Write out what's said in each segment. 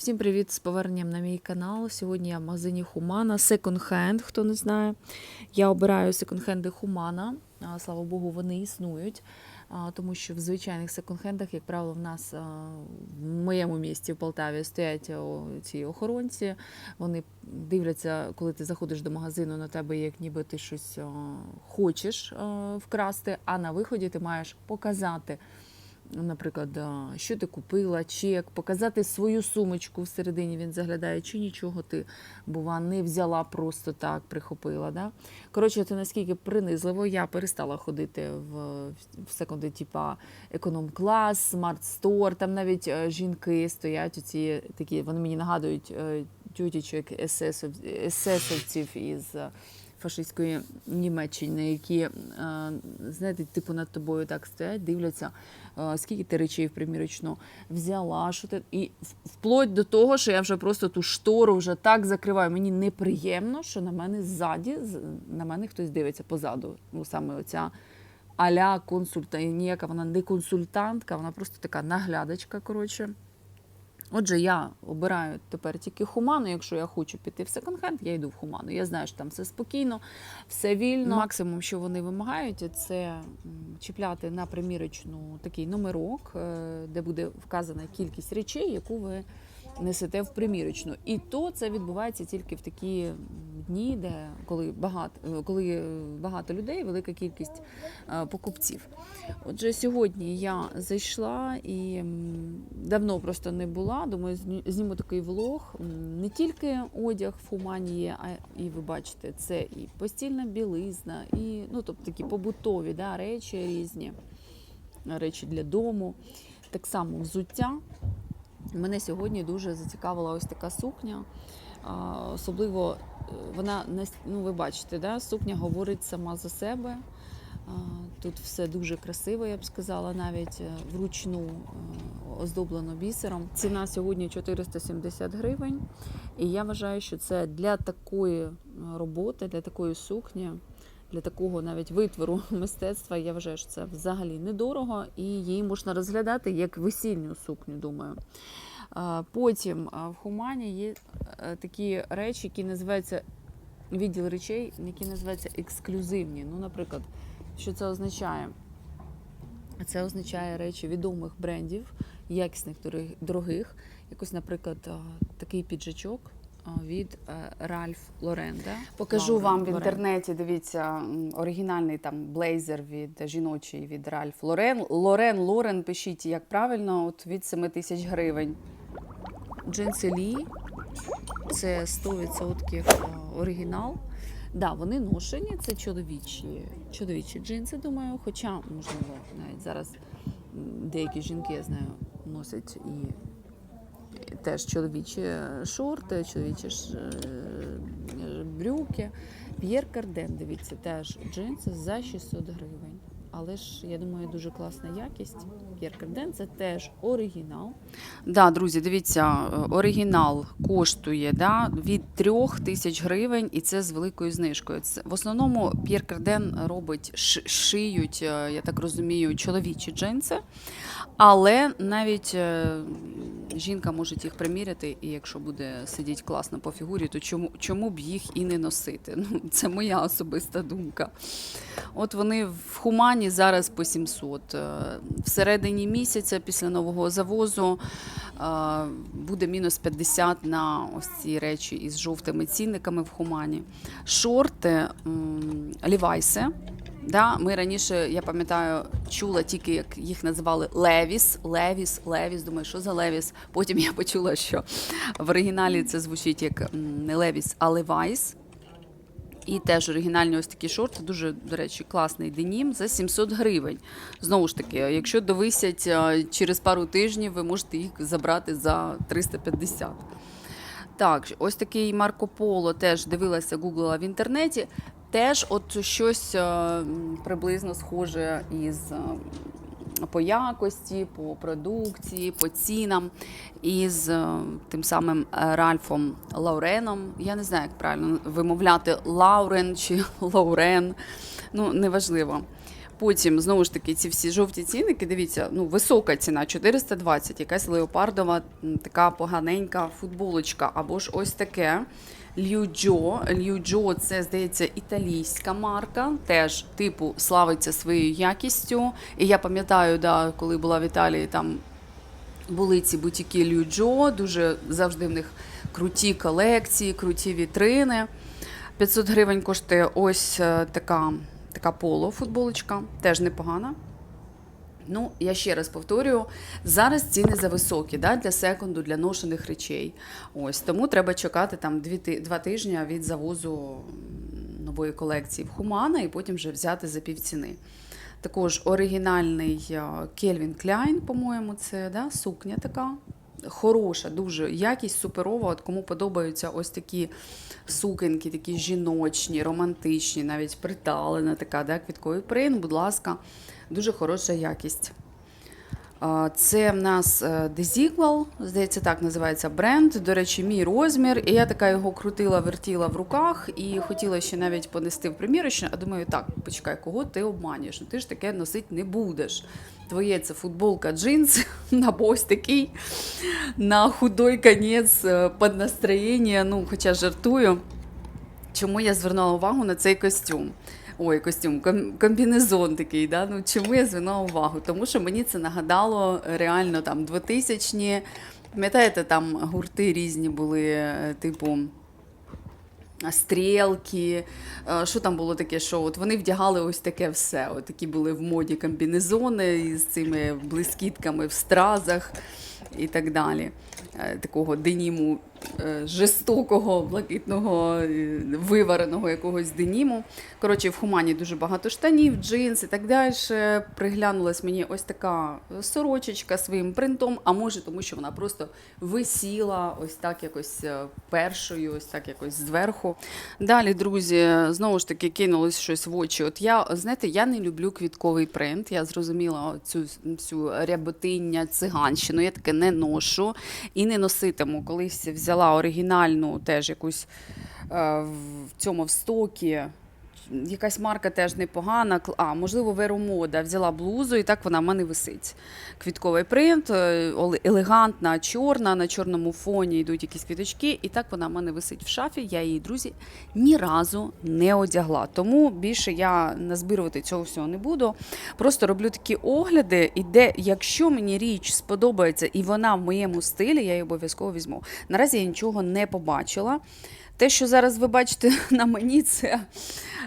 Всім привіт з поверненням на мій канал. Сьогодні я в магазині. Second Hand, хто не знає. Я обираю секонд-хенди Хумана. Слава Богу, вони існують. Тому що в звичайних секонд-хендах, як правило, в нас в моєму місті в Полтаві стоять ці охоронці. Вони дивляться, коли ти заходиш до магазину, на тебе як ніби ти щось хочеш вкрасти, а на виході ти маєш показати наприклад, що ти купила, чек, показати свою сумочку всередині. Він заглядає, чи нічого ти, бува, не взяла просто так, прихопила. Да? Коротше, це наскільки принизливо, я перестала ходити в, в секунди, типа економ-клас, смарт-стор. Там навіть е, жінки стоять, оці такі, вони мені нагадують е, тютічок есесов- есесовців із. Фашистської Німеччини, які, е, знаєте, типу над тобою так стоять, дивляться, е, скільки ти речей в примірочну взяла, що ти. І вплоть до того, що я вже просто ту штору вже так закриваю. Мені неприємно, що на мене ззаді, на мене хтось дивиться позаду. Ну, саме оця аля консульта, ніяка вона не консультантка, вона просто така наглядачка, коротше. Отже, я обираю тепер тільки хуману. Якщо я хочу піти в секонд-хенд, я йду в хуману. Я знаю, що там все спокійно, все вільно. Максимум, що вони вимагають, це чіпляти на примірочну такий номерок, е, де буде вказана кількість речей, яку ви несете в примірочну. І то це відбувається тільки в такі дні, де коли багато, коли е, багато людей, велика кількість е, покупців. Отже, сьогодні я зайшла і давно просто не була. Думаю, зніму такий влог. Не тільки одяг в Хумані є, а і ви бачите, це і постільна білизна, і ну, тобто такі побутові да, речі різні, речі для дому. Так само взуття. Мене сьогодні дуже зацікавила ось така сукня. Особливо е, вона ну, ви бачите, да? сукня говорить сама за себе. Тут все дуже красиво, я б сказала, навіть е, вручну е, оздоблено бісером. Ціна сьогодні 470 гривень. І я вважаю, що це для такої е, роботи, для такої сукні, для такого навіть витвору мистецтва, я вважаю, що це взагалі недорого, і її можна розглядати як весільну сукню, думаю. Потім в Хумані є такі речі, які називаються відділ речей, які називаються ексклюзивні. Ну, наприклад, що це означає? Це означає речі відомих брендів, якісних дороги- дорогих. Якось, наприклад, такий піджачок від Ральф Лоренда. Покажу вам в інтернеті. Дивіться, оригінальний там блейзер від жіночий від Ральф Лорен. Лорен Лорен, пишіть як правильно, от від 7 тисяч гривень. Джинси Лі, це 100% оригінал. Да, вони ношені, це чоловічі, чоловічі джинси, думаю. Хоча, можливо, навіть зараз деякі жінки, я знаю, носять і теж чоловічі шорти, чоловічі ж, е, брюки. П'єр Карден, дивіться, теж джинси за 600 гривень. Але ж я думаю, дуже класна якість. П'єр Карден це теж оригінал. Да, друзі, дивіться, е, оригінал коштує да, від 3 тисяч гривень, і це з великою знижкою. Це, в основному П'єр Карден робить, шиють, е, я так розумію, чоловічі джинси, але навіть е, жінка може їх приміряти, і якщо буде сидіти класно по фігурі, то чому, чому б їх і не носити? Ну, це моя особиста думка. От вони в Хумані зараз по 700. Е, Всередині місяця після нового завозу е, буде мінус 50 на ось ці речі із жовтими цінниками в Хумані. Шорти, лівайси. Да, ми раніше, я пам'ятаю, чула тільки, як їх називали Левіс, Левіс, Левіс. Думаю, що за Левіс? Потім я почула, що в оригіналі це звучить як не Левіс, а Левайс. І теж оригінальні ось такі шорти, дуже, до речі, класний денім за 700 гривень. Знову ж таки, якщо довисять через пару тижнів, ви можете їх забрати за 350. Так, ось такий Марко Поло теж дивилася, гуглила в інтернеті. Теж от щось е, приблизно схоже із. е, По якості, по продукції, по цінам із е, тим самим Ральфом Лауреном. Я не знаю, як правильно вимовляти Лаурен чи Лаурен. Ну, неважливо. Потім, знову ж таки, ці всі жовті цінники, дивіться, ну, висока ціна 420, якась леопардова, така поганенька футболочка. Або ж ось таке. Льюджо. Льюджо це, здається, італійська марка, теж типу славиться своєю якістю. І я пам'ятаю, да, коли була в Італії, там були ці бутіки Льюджо, дуже завжди в них круті колекції, круті вітрини. 500 гривень коштує ось е, така, така поло футболочка, теж непогана. Ну, я ще раз повторюю, зараз ціни зависокі да, для секунду, для ношених речей. Ось тому треба чекати там дві, два тижні від завозу нової колекції в Хумана і потім вже взяти за півціни. Також оригінальний Кельвін Кляйн, по-моєму, це да, сукня така. Хороша, дуже якість суперова. От кому подобаються ось такі сукенки, такі жіночні, романтичні, навіть приталена така, да, квітковий принт, будь ласка, дуже хороша якість. Це в нас е, Desigual, здається, так називається бренд. До речі, мій розмір. І я така його крутила, вертіла в руках і хотіла ще навіть понести в примірочне. А думаю, так, почекай, кого ти обманюєш? Ну ти ж таке носити не будеш. Твоє це футболка, джинс, на ось такий, на худой конець, е, під настроєння. Ну, хоча жартую. Чому я звернула увагу на цей костюм? Ой, костюм, комбінезон такий, да? ну, чому я звернула увагу? Тому що мені це нагадало реально там 2000-ні. Пам'ятаєте, там гурти різні були, е, типу. Стрілки, е, що там було таке, що от вони вдягали ось таке все. От такі були в моді комбінезони з цими блискітками в стразах і так далі. Е, Такого деніму е, жорстокого, блакитного, е, вивареного якогось деніму. Коротше, в Хумані дуже багато штанів, джинс і так далі. Приглянулась мені ось така сорочечка своїм принтом, а може, тому що вона просто висіла ось так якось е, першою, ось так якось зверху. Далі, друзі, знову ж таки кинулось щось в очі. От я, знаєте, я не люблю квітковий принт. Я зрозуміла цю, цю ряботиння, циганщину. Я таке не ношу і не носитиму. Колись взяла оригінальну теж якусь е, в цьому в стокі. Якась марка теж непогана. А, можливо, Веромода. Взяла блузу, і так вона в мене висить. Квітковий принт, е, елегантна, чорна, на чорному фоні йдуть якісь квіточки, і так вона в мене висить в шафі. Я її, друзі, ні разу не одягла. Тому більше я назбирувати цього всього не буду. Просто роблю такі огляди, і де, якщо мені річ сподобається і вона в моєму стилі, я її обов'язково візьму. Наразі я нічого не побачила. Те, що зараз ви бачите на мені, це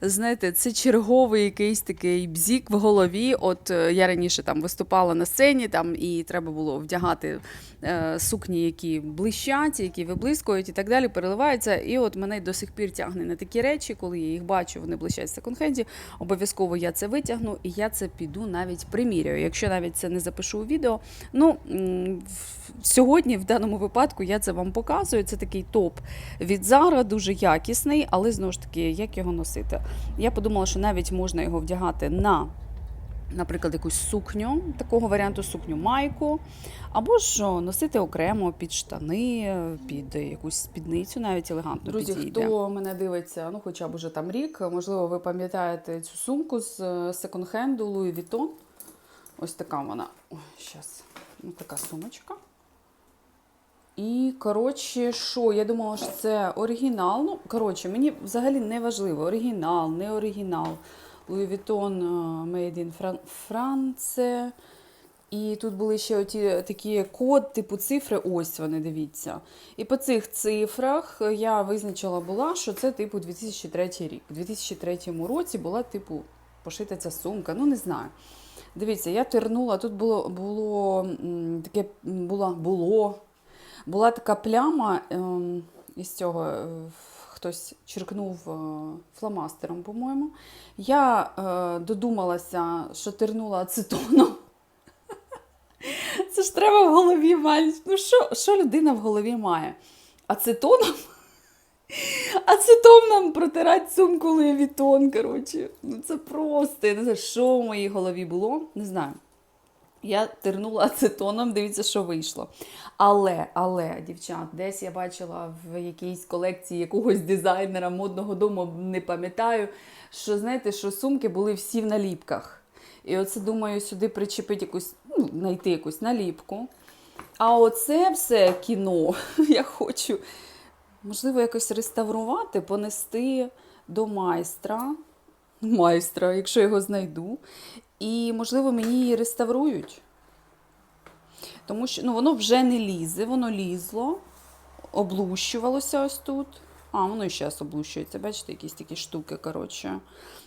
знаєте, це черговий якийсь такий бзік в голові. От е, я раніше там виступала на сцені, там і треба було вдягати е, сукні, які блищать, які виблискують і так далі, переливаються. І от мене до сих пір тягне на такі речі, коли я їх бачу, вони блищать в секонд-хенді. Обов'язково я це витягну і я це піду навіть приміряю. Якщо навіть це не запишу у відео. Ну сьогодні, в даному випадку, я це вам показую. Це такий топ від Zara, дуже якісний, але знову ж таки, як його носити? Я подумала, що навіть можна його вдягати на. Наприклад, якусь сукню, такого варіанту сукню майку, або ж носити окремо під штани, під якусь спідницю, навіть елегантно Друзі, підійде. хто мене дивиться, ну хоча б уже там рік, можливо, ви пам'ятаєте цю сумку з е, секонд-хенду Louis Vuitton. Ось така вона. Щас. Ну, така сумочка. І, коротше, що? Я думала, що це оригінал. Ну, коротше, мені взагалі не важливо, оригінал, не оригінал. Louis Vuitton е, Made in France. І тут були ще оті такі код, типу цифри, ось вони, дивіться. І по цих цифрах я визначила була, що це типу 2003 рік. У 2003 році була, типу, пошита ця сумка. Ну, не знаю. Дивіться, я тернула, тут було, було таке м, була, було, була така пляма ем, із цього. е, Хтось черкнув е, фломастером, по-моєму. Я е, додумалася, що тернула ацетоном. Це ж треба в голові мати. Ну, що, що людина в голові має? Ацетоном? Ацетом нам протирати сумку Vuitton, коротше. Ну це просто. Я не знаю, що в моїй голові було. Не знаю. Я тернула ацетоном, дивіться, що вийшло. Але, але, дівчат, десь я бачила в якійсь колекції якогось дизайнера модного дому, не пам'ятаю, що знаєте, що сумки були всі в наліпках. І оце думаю сюди причепити якусь, ну, знайти якусь наліпку. А оце все кіно я хочу, можливо, якось реставрувати, понести до майстра. Майстра, якщо його знайду. І, можливо, мені її реставрують. Тому що ну, воно вже не лізе, воно лізло, облущувалося ось тут. А, воно і зараз облущується. Бачите, якісь такі штуки, коротше.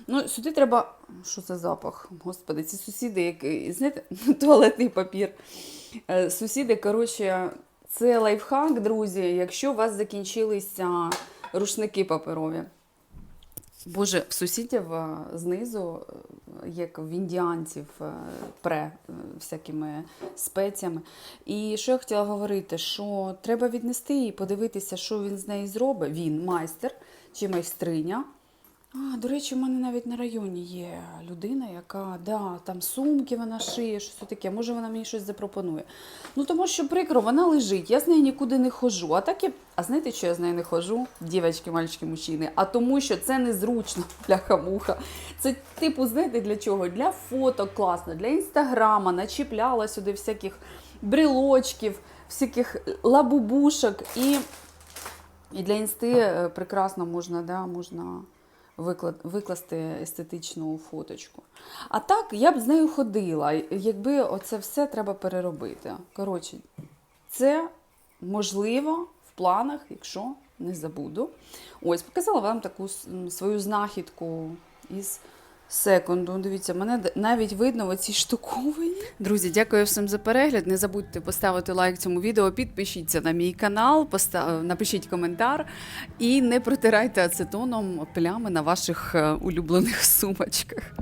Ну, сюди треба. Що це запах? Господи, ці сусіди, як, знаєте, туалетний папір. Е, Сусіди, коротше, це лайфхак, друзі, якщо у вас закінчилися рушники паперові. Боже, в сусідів е, знизу, е, як в індіанців, е, пре всякими спеціями. І що я хотіла говорити, що треба віднести і подивитися, що він з нею зробить. Він майстер чи майстриня. А, до речі, в мене навіть на районі є людина, яка да, там сумки вона шиє, щось таке. Може, вона мені щось запропонує. Ну тому що прикро, вона лежить, я з нею нікуди не ходжу. А так я, а знаєте, що я з нею не ходжу? Дівчатки, мальчики, мужчини. А тому, що це незручно, бляха-муха. Це, типу, знаєте, для чого? Для фоток класно, для інстаграма, начіпляла сюди всяких брелочків, всяких лабубушок. І, і для інсти е, прекрасно можна, да, можна викласти естетичну фоточку. А так я б з нею ходила, якби оце все треба переробити. Коротше, це можливо в планах, якщо не забуду. Ось, показала вам таку свою знахідку із секунду. Дивіться, мене навіть видно в цій штуковині. Друзі, дякую всім за перегляд. Не забудьте поставити лайк цьому відео, підпишіться на мій канал, постав... напишіть коментар і не протирайте ацетоном плями на ваших е, улюблених сумочках.